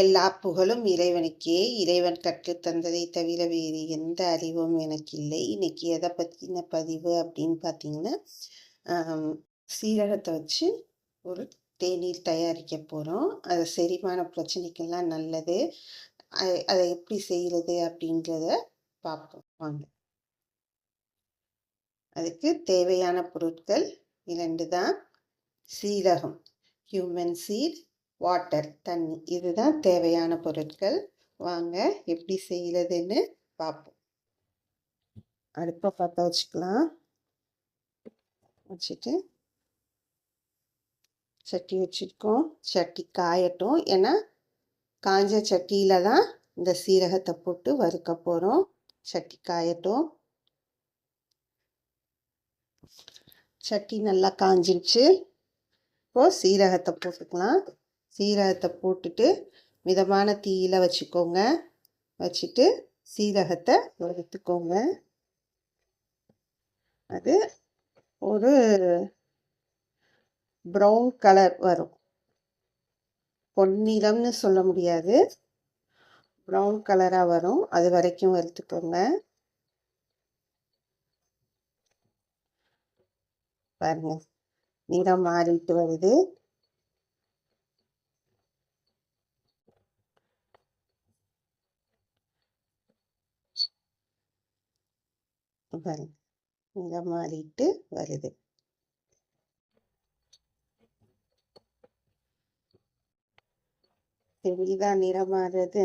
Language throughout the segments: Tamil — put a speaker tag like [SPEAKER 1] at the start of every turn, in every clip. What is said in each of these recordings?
[SPEAKER 1] எல்லா புகழும் இறைவனுக்கே. இறைவன் கற்றுத்தந்ததை தவிர வேறு எந்த அறிவும் எனக்கு இல்லை இன்னைக்கு எதை பற்றின பதிவு அப்படின்னு பார்த்தீங்கன்னா சீரகத்தை வச்சு ஒரு தேநீர் தயாரிக்க போகிறோம் அது செரிமான பிரச்சனைக்கெல்லாம் நல்லது. அதை எப்படி செய்கிறது அப்படின்றத பார்ப்போம் வாங்க. அதுக்கு தேவையான பொருட்கள் இரண்டு தான். சீரகம் ஹியூமன் சீட் வாட்டர் தண்ணி இதுதான் தேவையான பொருட்கள். வாங்க எப்படி செய்கிறதுன்னு பார்ப்போம். அடுப்பை பற்ற வச்சுக்கலாம். வச்சுட்டு சட்டி வச்சுருக்கோம். சட்டி காயட்டும். ஏன்னா காஞ்ச சட்டியில் தான் இந்த சீரகத்தை போட்டு வறுக்க போகிறோம் சட்டி காயட்டும். சட்டி நல்லா காஞ்சிருச்சு. இப்போது சீரகத்தை போட்டுக்கலாம். சீரகத்தை போட்டுட்டு மிதமான தீயில் வச்சுக்கோங்க. வச்சுட்டு சீரகத்தை வறுத்துக்கோங்க அது ஒரு ப்ரௌன் கலர் வரும். பொன்னிறம்னு சொல்ல முடியாது. ப்ரௌன் கலராக வரும். அது வரைக்கும் வறுத்துக்கோங்க பாருங்க. நிறம் மாறிட்டு வருது. பாருங்க நிறம் மாறிட்டு வருது. தெரியுதா நிறம் மாறுறது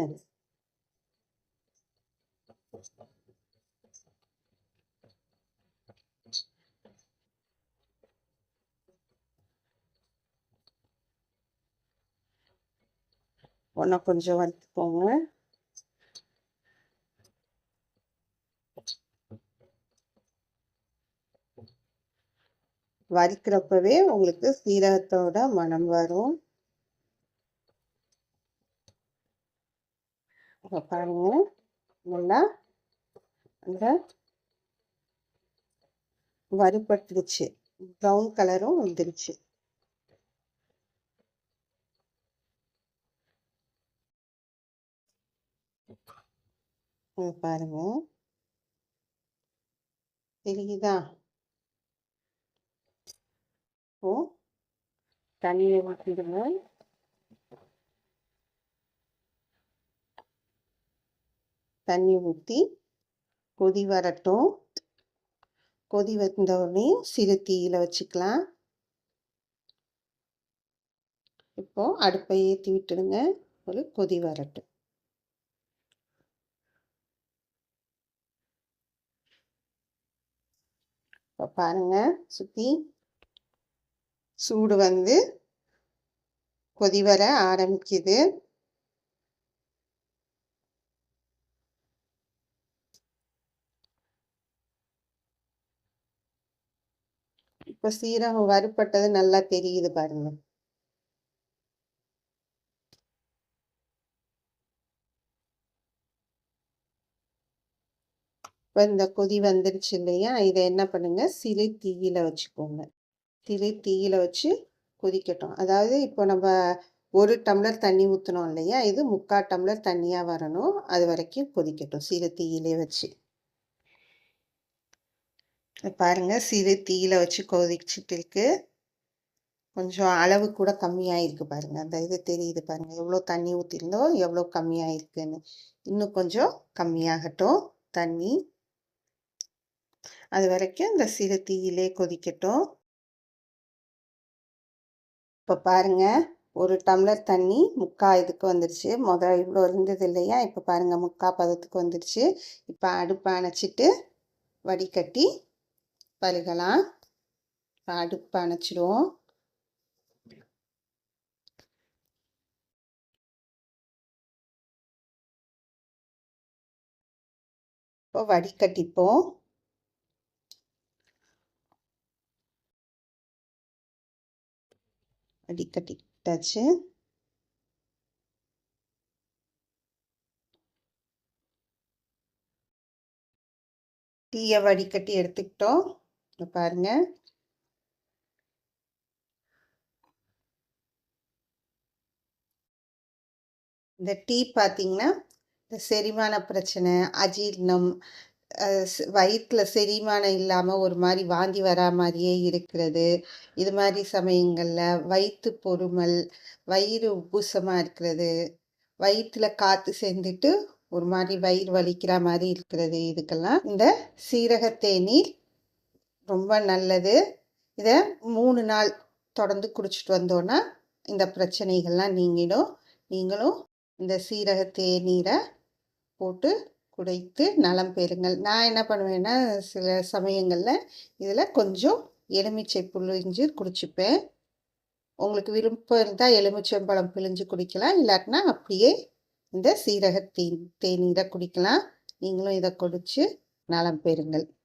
[SPEAKER 1] ஒன்றை கொஞ்சம் வறுத்துக்கோங்க வறுக்கிறப்பவே உங்களுக்கு சீரகத்தோட மனம் வரும். பாருங்க. நல்லா அந்த வறுபட்டுருச்சு ப்ரௌன் கலரும் வந்துருச்சு. பாருங்க. தெரியுதா? இப்போ தண்ணியை ஊற்றிடுங்க தண்ணி ஊற்றி கொதி வரட்டும். கொதி வந்த உடனே சிறு தீயில் வச்சுக்கலாம். இப்போ அடுப்பை ஏற்றி விட்டுடுங்க. ஒரு கொதி வரட்டும். இப்போ பாருங்க சுற்றி சூடு வந்து கொதி வர ஆரம்பிக்குது. இப்போ சீரகம் வறுப்பட்டது நல்லா தெரியுது பாருங்க. இப்போ இந்த கொதி வந்துருச்சு இல்லையா? இதை என்ன பண்ணுங்க? சிறு தீயில வச்சுக்கோங்க. சிறு தீயில வச்சு கொதிக்கட்டும். அதாவது இப்போ நம்ம ஒரு டம்ளர் தண்ணி ஊற்றணும் இல்லையா? இது முக்கால் டம்ளர் தண்ணியாக வரணும். அது வரைக்கும் கொதிக்கட்டும் சிறு தீயிலே வச்சு. பாருங்க சிறு தீயில வச்சு கொதிச்சுட்டு இருக்கு. கொஞ்சம் அளவு கூட கம்மியாயிருக்கு பாருங்க. அந்த இது தெரியுது பாருங்க. எவ்வளோ தண்ணி ஊற்றிருந்தோம் எவ்வளோ கம்மியாயிருக்குன்னு. இன்னும் கொஞ்சம் கம்மியாகட்டும் தண்ணி. அது வரைக்கும் இந்த சிறு தீயிலே கொதிக்கட்டும். இப்போ பாருங்கள் ஒரு டம்ளர் தண்ணி முக்கா இதுக்கு வந்துடுச்சு முதல் இவ்வளோ இருந்தது இல்லையா? இப்போ பாருங்கள் முக்கா பதத்துக்கு வந்துடுச்சு இப்போ அடுப்பை அணைச்சிட்டு வடிகட்டி பருகலாம் அடுப்பு அணைச்சிடுவோம். இப்போ வடிகட்டிப்போம். வடிகட்டிட்டாச்சு டீயை வடிகட்டி எடுத்துக்கிட்டோம். பாருங்க. இந்த டீ பார்த்தீங்கன்னா, இந்த செரிமான பிரச்சனை, அஜீரணம், வயிற்றில் செரிமானம் இல்லாமல் ஒரு மாதிரி வாந்தி வரா மாதிரியே இருக்கிறது. இது மாதிரி சமயங்களில் வயிற்று பொறுமல் வயிறு உப்பூசமாக இருக்கிறது, வயிற்றில் காற்று சேர்ந்துட்டு ஒரு மாதிரி வயிறு வலிக்கிற மாதிரி இருக்கிறது. இதுக்கெல்லாம் இந்த சீரக தேநீர் ரொம்ப நல்லது. இதை மூணு நாள் தொடர்ந்து குடிச்சிட்டு வந்தோன்னா இந்த பிரச்சனைகள்லாம் நீங்கிடும். நீங்களும் இந்த சீரக தேநீரை போட்டு குடைத்து நலம் பெறுங்கள். நான் என்ன பண்ணுவேன்னா, சில சமயங்களில் இதில் கொஞ்சம் எலுமிச்சை புழிஞ்சு குடிச்சுப்பேன். உங்களுக்கு விருப்பம் இருந்தால் எலுமிச்சம்பழம் பிழிஞ்சு குடிக்கலாம். இல்லாட்டினா அப்படியே இந்த சீரக தே தேநீர குடிக்கலாம். நீங்களும் இதை குடித்து நலம் பெறுங்கள்.